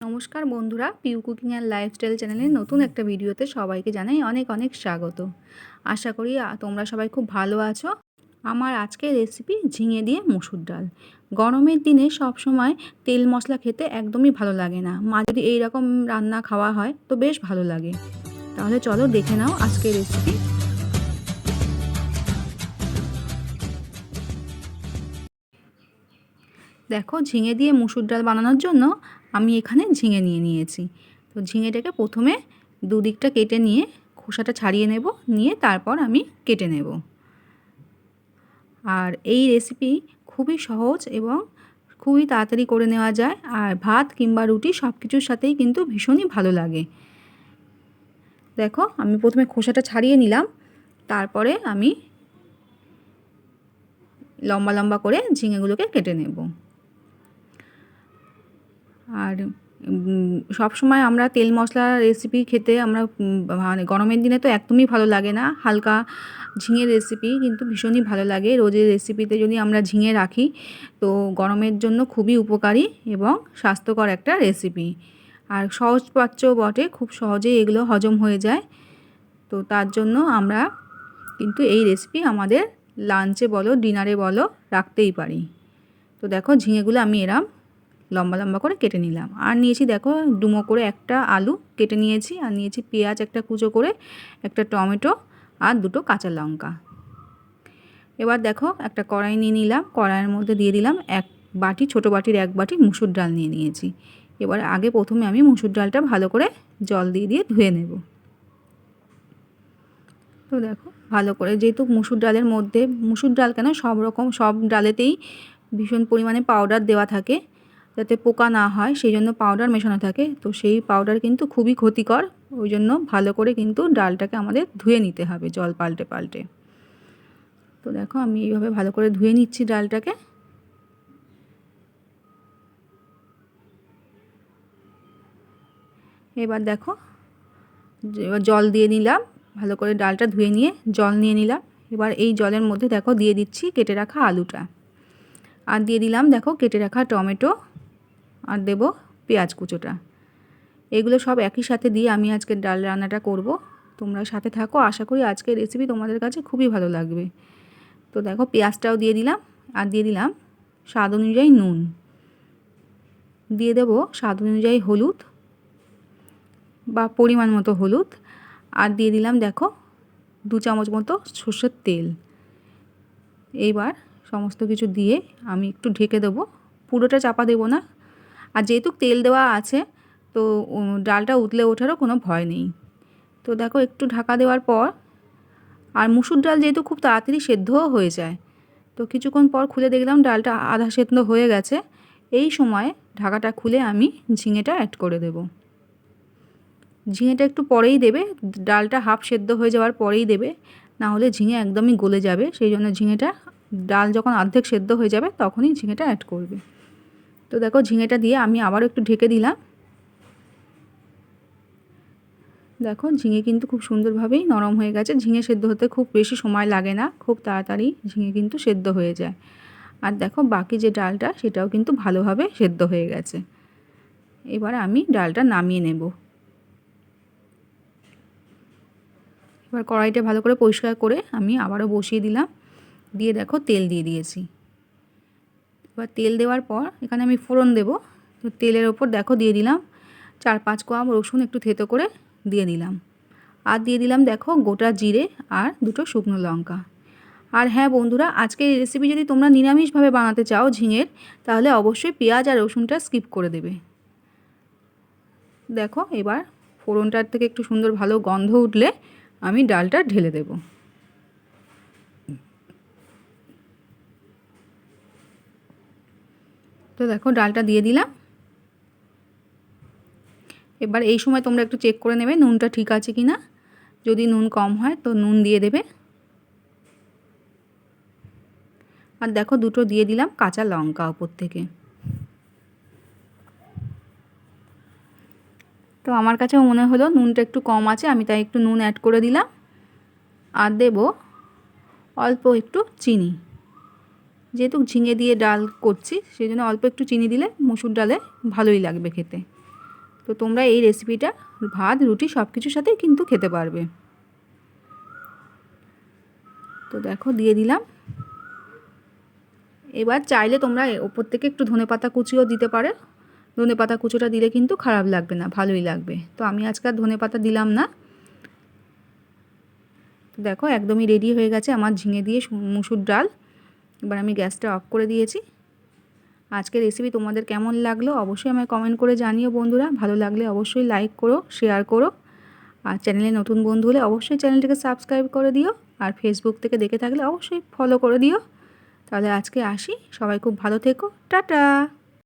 নমস্কার বন্ধুরা Piu cooking and lifestyle চ্যানেলের নতুন একটা ভিডিওতে সবাইকে জানাই অনেক অনেক স্বাগত। আশা করি তোমরা সবাই খুব ভালো আছো। আমার আজকের রেসিপি ঝিঙে দিয়ে মুসুর ডাল। গরমের দিনে সব সময় তেল মশলা খেতে একদমই ভালো লাগে না। মা, যদি এইরকম রান্না খাওয়া হয়, তো বেশ ভালো লাগে। তাহলে চলো দেখে নাও আজকের রেসিপি দেখো ঝিঙে দিয়ে মুসুর ডাল বানানোর জন্য আমি এখানে ঝিঙে নিয়ে নিয়েছি। তো ঝিঙেটাকে প্রথমে দুদিকটা কেটে নিয়ে খোসাটা ছাড়িয়ে নেব, নিয়ে তারপর আমি কেটে নেব। আর এই রেসিপি খুবই সহজ এবং খুবই তাড়াতাড়ি করে নেওয়া যায়, আর ভাত কিংবা রুটি সব কিছুর সাথেই কিন্তু ভীষণই ভালো লাগে। দেখো আমি প্রথমে খোসাটা ছাড়িয়ে নিলাম, তারপরে আমি লম্বা লম্বা করে ঝিঙেগুলোকে কেটে নেব। আর সব সময় আমরা তেল মশলা রেসিপি খেতে আমরা মানে গরমের দিনে তো একদমই ভালো লাগে না। হালকা ঝিঙের রেসিপি কিন্তু ভীষণই ভালো লাগে। রোজের রেসিপিতে যদি আমরা ঝিঙে রাখি, তো গরমের জন্য খুবই উপকারী এবং স্বাস্থ্যকর একটা রেসিপি আর সহজপাচ্য বটে, খুব সহজেই এগুলো হজম হয়ে যায়। তো তার জন্য আমরা কিন্তু এই রেসিপি আমাদের লাঞ্চে বলো ডিনারে বলো, রাখতেই পারি। তো দেখো ঝিঙেগুলো আমি এরম লম্বা লম্বা করে কেটে নিলাম। আর নিয়েছি দেখো ডুমো করে একটা আলু কেটে নিয়েছি, আর নিয়েছি পেঁয়াজ, একটা কুচো করে, একটা টমেটো আর দুটো কাঁচা লঙ্কা। এবার দেখো একটা কড়াই নিয়ে নিলাম, কড়াইয়ের মধ্যে দিয়ে দিলাম এক বাটি, ছোটো বাটির এক বাটি মুসুর ডাল নিয়ে নিয়েছি। এবার আগে প্রথমে আমি মুসুর ডালটা ভালো করে জল দিয়ে দিয়ে ধুয়ে নেব। তো দেখো ভালো করে যেহেতু মুসুর ডালের মধ্যে, মুসুর ডাল কেন সব রকম, সব ডালেতেই ভীষণ পরিমাণে পাউডার দেওয়া থাকে। যাতে পোকা না হয়, সেই জন্য পাউডার মেশানো থাকে। তো সেই পাউডার কিন্তু খুবই ক্ষতিকর। ওই জন্য ভালো করে কিন্তু ডালটাকে আমাদের ধুয়ে নিতে হবে, জল পাল্টে পাল্টে। তো দেখো, আমি এইভাবে ভালো করে ধুয়ে নিচ্ছি ডালটাকে। এবার দেখো, এবার জল দিয়ে নিলাম। ভালো করে ডালটা ধুয়ে নিয়ে জল নিয়ে নিলাম। এবার এই জলের মধ্যে দেখো, দিয়ে দিচ্ছি কেটে রাখা আলুটা। আর দিয়ে দিলাম, দেখো, কেটে রাখা টমেটো। আর দেব পেঁয়াজ কুচোটা। এগুলো সব একই সাথে দিয়ে আমি আজকে ডাল রান্নাটা করব। তোমরা সাথে থাকো। আশা করি আজকের রেসিপি তোমাদের কাছে খুবই ভালো লাগবে। তো দেখো, পেঁয়াজটাও দিয়ে দিলাম। আর দিয়ে দিলাম স্বাদ অনুযায়ী নুন। দিয়ে দেবো স্বাদ অনুযায়ী হলুদ বা পরিমাণ মতো হলুদ। আর দিয়ে দিলাম দেখো, দু চামচ মতো সর্ষের তেল। এইবার সমস্ত কিছু দিয়ে আমি একটু ঢেকে দেবো। পুরোটা চাপা দেবো না। আর যেহেতু তেল দেওয়া আছে, তো ডালটা উতলে ওঠারও কোনো ভয় নেই। তো দেখো একটু ঢাকা দেওয়ার পর, আর মুসুর ডাল যেহেতু খুব তাড়াতাড়ি সেদ্ধও হয়ে যায়, তো কিছুক্ষণ পর খুলে দেখলাম ডালটা আধা সেদ্ধ হয়ে গেছে। এই সময় ঢাকাটা খুলে আমি ঝিঙেটা অ্যাড করে দেবো। ঝিঙেটা একটু পরেই দেবে, ডালটা হাফ সেদ্ধ হয়ে যাওয়ার পরেই দেবে, না হলে ঝিঙে একদমই গলে যাবে, সেই জন্য ঝিঙেটা, ডাল যখন অর্ধেক সেদ্ধ হয়ে যাবে, তখনই ঝিঙেটা অ্যাড করবে। তো দেখো ঝিঙেটা দিয়ে আমি আবারও একটু ঢেকে দিলাম। দেখো ঝিঙে কিন্তু খুব সুন্দরভাবেই নরম হয়ে গেছে। ঝিঙে সেদ্ধ হতে খুব বেশি সময় লাগে না, খুব তাড়াতাড়ি ঝিঙে কিন্তু সেদ্ধ হয়ে যায়। আর দেখো বাকি যে ডালটা, সেটাও কিন্তু ভালোভাবে সেদ্ধ হয়ে গেছে। এবার আমি ডালটা নামিয়ে নেব। এবার কড়াইটা ভালো করে পরিষ্কার করে আমি আবারও বসিয়ে দিলাম। দিয়ে দেখো তেল দিয়ে দিয়েছি। এবার তেল দেওয়ার পর এখানে আমি ফোড়ন দেব। তো তেলের ওপর দেখো দিয়ে দিলাম চার পাঁচ কোয়া রসুন একটু থেতো করে দিয়ে দিলাম। আর দিয়ে দিলাম দেখো গোটা জিরে আর দুটো শুকনো লঙ্কা। আর হ্যাঁ বন্ধুরা আজকে এই রেসিপি যদি তোমরা নিরামিষভাবে বানাতে চাও ঝিঙের, তাহলে অবশ্যই পেঁয়াজ আর রসুনটা স্কিপ করে দেবে। দেখো এবার ফোড়নটার থেকে একটু সুন্দর ভালো গন্ধ উঠলে আমি ডালটা ঢেলে দেব। তো দেখো ডালটা দিয়ে দিলাম। এবার এই সময় তোমরা একটু চেক করে নেবে নুনটা ঠিক আছে কি না যদি নুন কম হয় তো নুন দিয়ে দেবে। আর দেখো দুটো দিয়ে দিলাম কাঁচা লঙ্কা ওপর থেকে। তো আমার কাছেও মনে হলো নুনটা একটু কম আছে, আমি তাই একটু নুন অ্যাড করে দিলাম। আর দেব অল্প একটু চিনি। যেহেতু ঝিঙে দিয়ে ডাল করছি, সেই জন্য অল্প একটু চিনি দিলে মুসুর ডালে ভালোই লাগবে খেতে। তো তোমরা এই রেসিপিটা ভাত, রুটি সব কিছুর সাথেই কিন্তু খেতে পারবে। তো দেখো, দিয়ে দিলাম। এবার চাইলে তোমরা ওপর থেকে একটু ধনে পাতা কুচিও দিতে পারে। ধনে পাতা কুচোটা দিলে কিন্তু খারাপ লাগবে না, ভালোই লাগবে। তো আমি আজকে আর ধনে পাতা দিলাম না। দেখো, একদমই রেডি হয়ে গেছে আমার ঝিঙে দিয়ে মুসুর ডাল। এবার আমি গ্যাসটা অফ করে দিয়েছি। আজকের রেসিপি তোমাদের কেমন লাগল অবশ্যই আমায় কমেন্ট করে জানিও বন্ধুরা। ভালো লাগলে অবশ্যই লাইক করো শেয়ার করো। আর চ্যানেলে নতুন বন্ধু হলে অবশ্যই চ্যানেলটিকে সাবস্ক্রাইব করে দিও। আর ফেসবুক থেকে দেখে থাকলে অবশ্যই ফলো করে দিও। তাহলে আজকে আসি। সবাই খুব ভালো থেকো। টাটা!